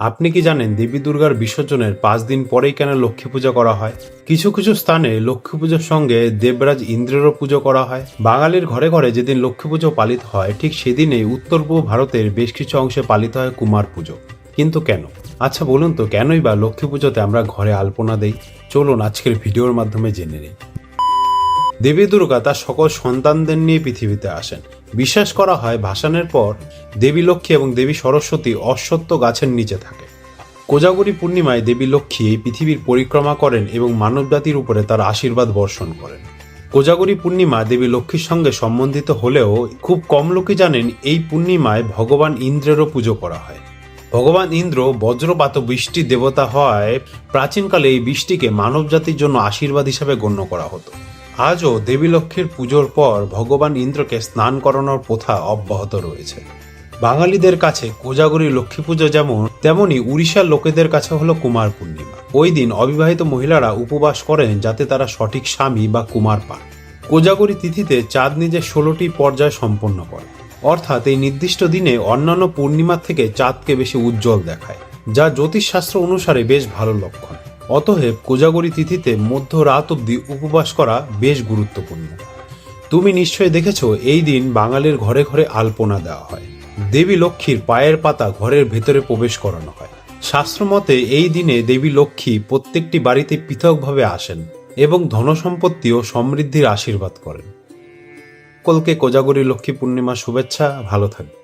আপনি কি জানেন দেবী দুর্গার বিসর্জনের পাঁচ দিন পরেই কেন লক্ষ্মী পূজা করা হয়? কিছু কিছু স্থানে লক্ষ্মী পুজোর সঙ্গে দেবরাজ ইন্দ্রেরও পুজো করা হয়। বাঙালির ঘরে ঘরে যেদিন লক্ষ্মী পুজো পালিত হয়, ঠিক সেদিনেই উত্তর পূর্ব ভারতের বেশ কিছু অংশে পালিত হয় কুমার পুজো। কিন্তু কেন? আচ্ছা বলুন তো, কেনই বা লক্ষ্মী পুজোতে আমরা ঘরে আলপনা দেই? চলুন আজকের ভিডিওর মাধ্যমে জেনে নিই। দেবী দুর্গা তার সকল সন্তানদের নিয়ে পৃথিবীতে আসেন। বিশ্বাস করা হয় ভাসানের পর দেবী লক্ষ্মী এবং দেবী সরস্বতী অশ্বত্থ গাছের নিচে থাকে। কোজাগরী পূর্ণিমায় দেবী লক্ষ্মী এই পৃথিবীর পরিক্রমা করেন এবং মানবজাতির উপরে তার আশীর্বাদ বর্ষণ করেন। কোজাগরী পূর্ণিমা দেবী লক্ষ্মীর সঙ্গে সম্বন্ধিত হলেও খুব কম লোকই জানেন এই পূর্ণিমায় ভগবান ইন্দ্রেরও পুজো করা হয়। ভগবান ইন্দ্র বজ্রপাত ও বৃষ্টির দেবতা হওয়ায় প্রাচীনকালে এই বৃষ্টিকে মানবজাতির জন্য আশীর্বাদ হিসাবে গণ্য করা হতো। আজও দেবী লক্ষ্মীর পুজোর পর ভগবান ইন্দ্রকে স্নান করানোর প্রথা অব্যাহত রয়েছে। বাঙালিদের কাছে কোজাগরী লক্ষ্মী পুজো যেমন, তেমনি উড়িষ্যার লোকেদের কাছে হলো কুমার পূর্ণিমা। ওই দিন অবিবাহিত মহিলারা উপবাস করেন যাতে তারা সঠিক স্বামী বা কুমার পান। কোজাগরী তিথিতে চাঁদ নিজের ষোলোটি পর্যায় সম্পন্ন করে। অর্থাৎ এই নির্দিষ্ট দিনে অন্যান্য পূর্ণিমার থেকে চাঁদকে বেশি উজ্জ্বল দেখায়, যা জ্যোতিষশাস্ত্র অনুসারে বেশ ভালো লক্ষণ। অতএব কোজাগরী তিথিতে মধ্যরাত অবধি উপবাস করা বেশ গুরুত্বপূর্ণ। তুমি নিশ্চয়ই দেখেছ, এই দিন বাঙালির ঘরে ঘরে আলপনা দেওয়া হয়। দেবী লক্ষ্মীর পায়ের পাতা ঘরের ভেতরে প্রবেশ করানো হয়। শাস্ত্রমতে এই দিনে দেবী লক্ষ্মী প্রত্যেকটি বাড়িতে পৃথকভাবে আসেন এবং ধনসম্পত্তি ও সমৃদ্ধির আশীর্বাদ করেন। সকলকে কোজাগরী লক্ষ্মী পূর্ণিমা শুভেচ্ছা, ভালো থাকবে।